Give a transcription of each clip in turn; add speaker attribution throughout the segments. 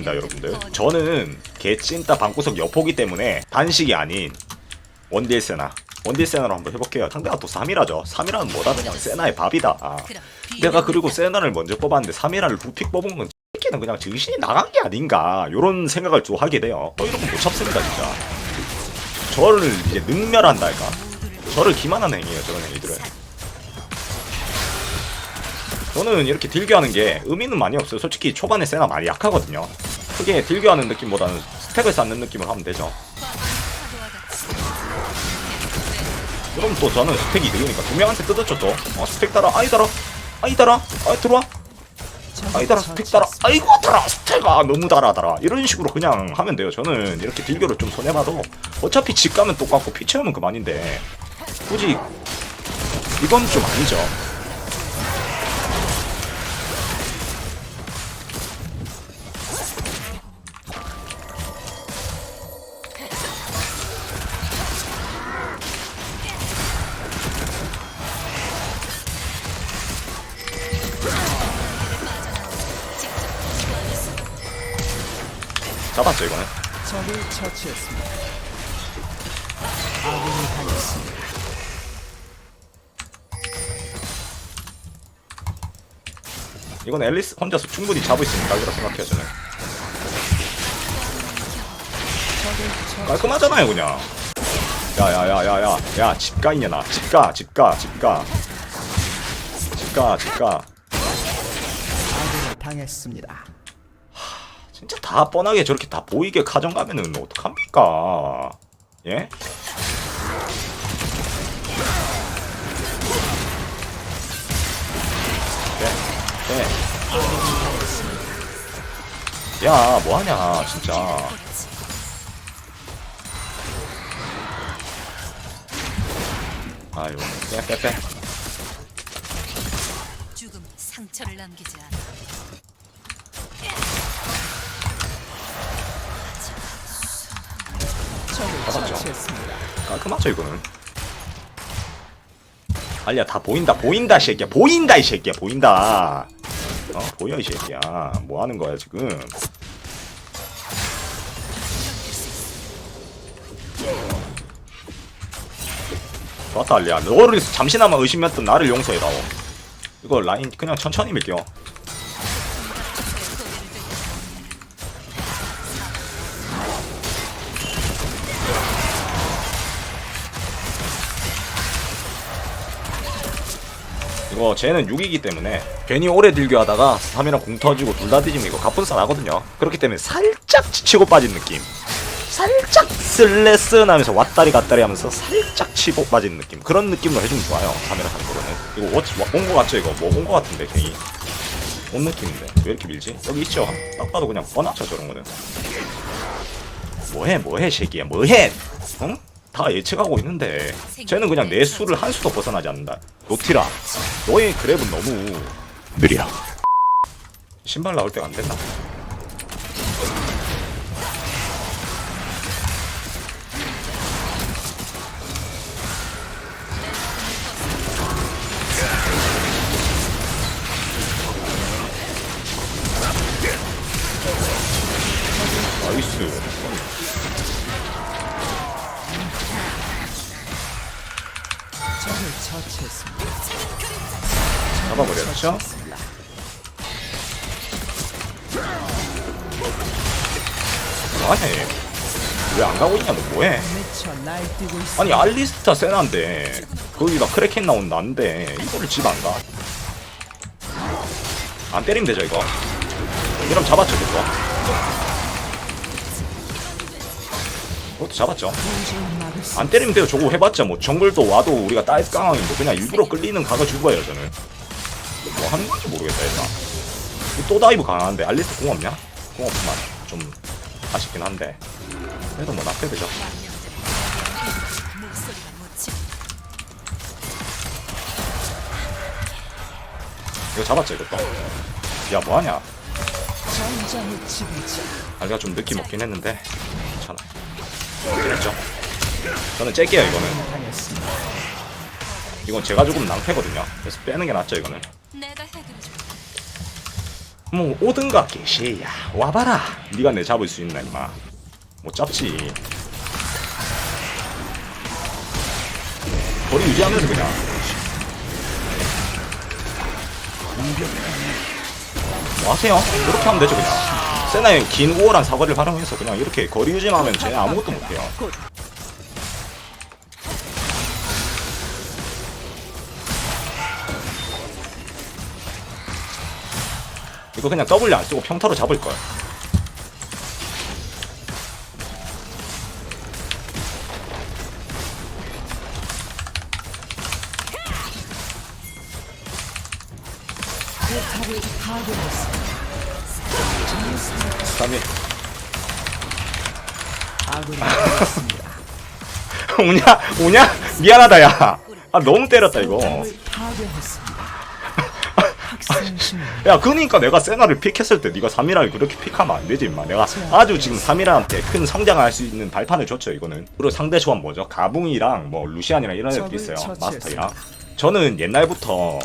Speaker 1: 있습니다 여러분들. 저는 개찐따 방구석 여포기 때문에 단식이 아닌 원딜 세나 원딜 세나로 한번 해볼게요. 상대가 또 3이라죠. 3이라는 뭐다? 그냥 세나의 밥이다. 아. 내가 그리고 세나를 먼저 뽑았는데 3이라를 두픽 뽑은 건 새끼는 그냥 정신이 나간 게 아닌가 요런 생각을 좀 하게 돼요. 또 이런 거못 참습니다 진짜. 저를 이제 능멸한달까? 저를 기만하는 행위예요 저런 행위들은 저는 이렇게 딜교하는 게 의미는 많이 없어요. 솔직히 초반에 세나 많이 약하거든요. 크게 딜교하는 느낌보다는 스택을 쌓는 느낌을 하면 되죠. 그럼 또 저는 스택이 이득이니까 두 명한테 뜯었죠 또. 어 스택 따라 아이 따라 아이 따라 아이 들어와 아이 따라 스택 따라 아이고 따라 스택아 너무 달아 달아 이런 식으로 그냥 하면 돼요. 저는 이렇게 딜교를 좀 손해봐도 어차피 집 가면 똑같고 피 채우면 그만인데 굳이 이건 좀 아니죠. 잡았죠 이거는.
Speaker 2: 적을 처치했습니다. 아군이 당했습니다.
Speaker 1: 이건 앨리스 혼자서 충분히 잡을 수 있는 각이라 생각해요 저는 깔끔하잖아요 그냥 야야야야야 야 집가 있냐 나 집가 집가 집가 집가 집가
Speaker 2: 아군이 당했습니다.
Speaker 1: 진짜 다 뻔하게 저렇게 다 보이게 가정 가면은 어떡합니까 예? 네, 네. 야 뭐하냐 진짜 아유 빼 빼 빼
Speaker 3: 죽음 상처를 남기지 않아.
Speaker 1: 잡았죠. 깔끔하죠 이거는. 알리야 다 보인다 보인다 이 새끼야. 보인다 이 새끼야 보인다. 어 보여 이 새끼야. 뭐 하는 거야 지금? 좋았다 알리야. 너를 잠시나마 의심했던 나를 용서해다오. 이거 라인 그냥 천천히 밀게요 이거 쟤는 6이기 때문에 괜히 오래 딜교하다가 3이랑 공 터지고 둘 다 뒤지면 이거 갑분싸 나거든요. 그렇기 때문에 살짝 지치고 빠진 느낌. 살짝 슬래스 나면서 왔다리 갔다리 하면서 살짝 치고 빠진 느낌. 그런 느낌으로 해주면 좋아요. 3이랑 하는 거는. 이거 온거 같죠 이거? 뭐 온 거 같은데 괜히. 온 느낌인데? 왜 이렇게 밀지? 여기 있죠? 딱 봐도 그냥 뻔하죠 저런 거는. 뭐해 뭐해 새끼야 뭐해! 응? 다 예측하고 있는데 쟤는 그냥 내 수를 한 수도 벗어나지 않는다. 노티라 너의 그랩은 너무 느려 신발 나올 때가 안 된다 잡아버렸죠? 뭐하네 왜안 가고 있냐 너 뭐해. 아니 알리스타 세나인데 거기다 크래켄 나온 난데 이거를 집 안 가? 안 때리면 되죠 이거 이러면 잡았죠 이거 그것도 잡았죠. 안 때리면 돼요. 저거 해봤자 뭐 정글도 와도 우리가 따이스 깡왕인데 그냥 일부러 끌리는 각을 죽어요 저는. 뭐 하는 건지 모르겠다 일단 또 다이브 강한데 알리스타 공 없냐? 공 없구만. 좀 아쉽긴 한데. 그래도 뭐
Speaker 3: 목소리가 묻힌
Speaker 1: 이거 잡았죠 이것도? 야 뭐하냐. 알가 좀 느낌 없긴 했는데 그랬죠. 저는 째게요 이거는. 이건 제가 조금 낭패거든요. 그래서 빼는 게 낫죠 이거는. 뭐 오든가 개시야. 와봐라. 네가 내 잡을 수 있나 임마. 못 잡지. 거리 유지하면서 그냥. 뭐 하세요? 이렇게 하면 되죠 그냥 세나의 긴 우월한 사거리를 활용해서 그냥 이렇게 거리 유지만 하면 쟤 아무것도 못해요 이거 그냥 W 안 쓰고 평타로 잡을 걸.
Speaker 2: 포탑을 파괴했습니다. 당했습니다.
Speaker 1: 오냐 오냐 미안하다 야. 아 너무 때렸다 이거. 야 그러니까 내가 세나를 픽했을 때 네가 3이라를 그렇게 픽하면 안 되지 임마 내가 아주 지금 3이라한테 큰 성장을 할수 있는 발판을 줬죠 이거는 그리고 상대 조합 뭐죠 가붕이랑 뭐 루시안이랑 이런 애들 있어요 마스터이랑 저는 옛날부터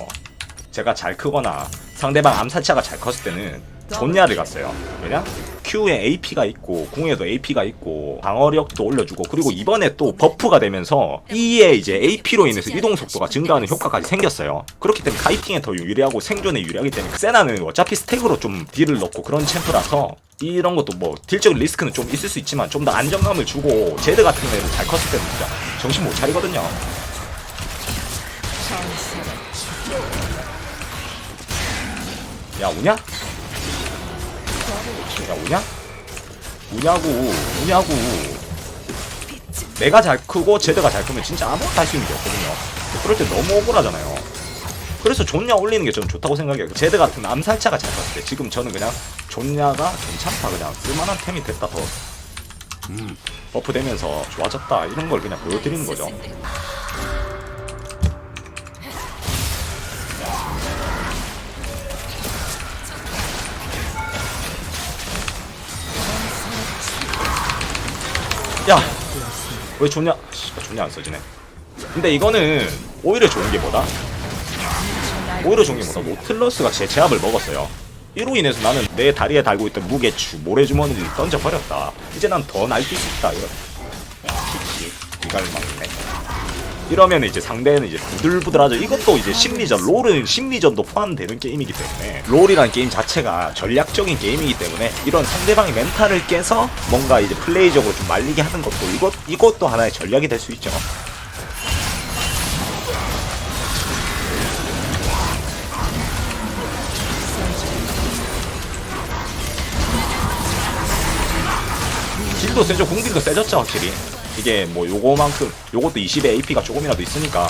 Speaker 1: 제가 잘 크거나 상대방 암살자가 잘 컸을 때는 존냐를 갔어요 왜냐? Q에 AP가 있고 궁에도 AP가 있고 방어력도 올려주고 그리고 이번에 또 버프가 되면서 E에 이제 AP로 인해서 이동 속도가 증가하는 효과까지 생겼어요 그렇기 때문에 카이팅에 더 유리하고 생존에 유리하기 때문에 세나는 어차피 스택으로 좀 딜을 넣고 그런 챔프라서 이런 것도 뭐 딜적인 리스크는 좀 있을 수 있지만 좀 더 안정감을 주고 제드 같은 애를 잘 컸을 때는 진짜 정신 못 차리거든요 야 우냐? 야 우냐? 우냐고 우냐고. 내가 잘 크고 제드가 잘 크면 진짜 아무것도 할 수 있는 게 없거든요. 그럴 때 너무 억울하잖아요. 그래서 존냐 올리는 게 저는 좋다고 생각해요. 제드 같은 암살자가 잘 컸을 때 지금 저는 그냥 존냐가 괜찮다. 그냥 쓸만한 템이 됐다 더. 음, 버프 되면서 좋아졌다. 이런 걸 그냥 보여드리는 거죠 야! 왜 좋냐? 씨발 좋냐 안 써지네. 근데 이거는 오히려 좋은 게 뭐다? 오히려 좋은 게 뭐다? 노틀러스가 제 제압을 먹었어요. 이로 인해서 나는 내 다리에 달고 있던 무게추, 모래주머니를 던져버렸다. 이제 난 더 날뛸 수 있다. 이런. 이갈 막네. 이러면 이제 상대는 이제 부들부들하죠. 이것도 이제 심리전, 롤은 심리전도 포함되는 게임이기 때문에 롤이라는 게임 자체가 전략적인 게임이기 때문에 이런 상대방의 멘탈을 깨서 뭔가 이제 플레이적으로 좀 말리게 하는 것도 이것 이것도 하나의 전략이 될 수 있죠. 딜도 세죠, 공딜도 세졌죠 확실히. 이게 뭐 요거만큼 요것도 20의 AP가 조금이라도 있으니까.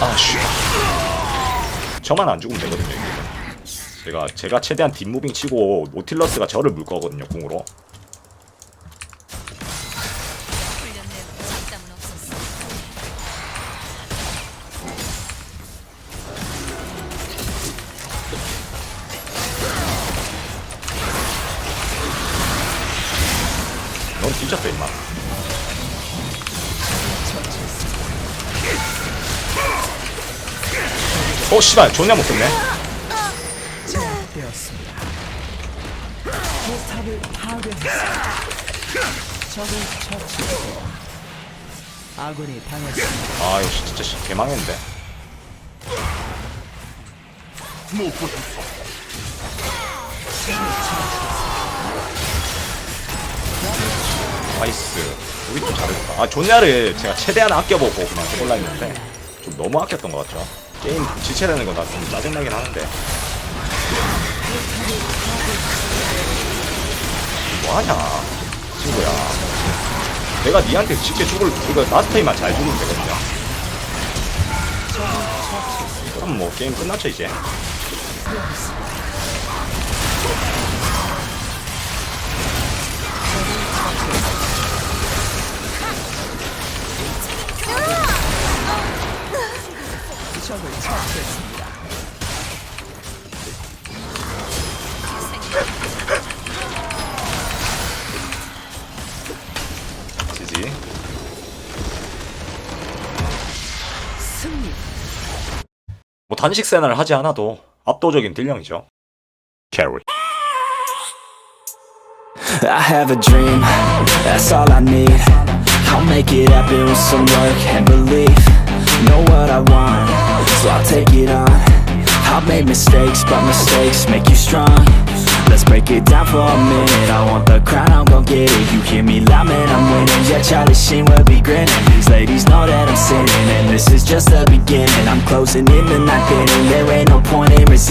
Speaker 1: 아쉬 저만 안 죽으면 되거든요 이게. 제가 제가 최대한 뒷무빙 치고 노틸러스가 저를 물 거거든요 궁으로 뒤졌다 임마 어 씨발 존나 못 썼네
Speaker 2: 제압되었습니다. 포탑을 파괴했습니다. 적을 처치했고 아군이 당했습니다.
Speaker 1: 아 이거 진짜 씨, 개망했는데 나이스. 우리 좀 잘했다. 아 존야를 제가 최대한 아껴보고 그냥 해볼라 했는데 좀 너무 아꼈던 것 같죠? 게임 지체되는 건 나 좀 짜증나긴 하는데. 뭐하냐 친구야. 내가 니한테 지켜 죽을 이거 마스터이만 잘 죽으면 되거든요. 그럼 뭐 게임 끝났죠 이제 단식 세나를 하지 않아도 압도적인 딜량이죠. 캐리.
Speaker 4: I have a dream, that's all I need. I'll make it happen with some work and belief. Know what I want, so I'll take it on. I've made mistakes, but mistakes make you strong. Let's break it down for a minute. I want the crown, I'm gon' get it. You hear me loud, man, I'm winning. Yeah, Charlie Sheen will be grinning. These ladies know that I'm sinning, and this is just the beginning. I'm closing in the night inning. There ain't no point in resisting.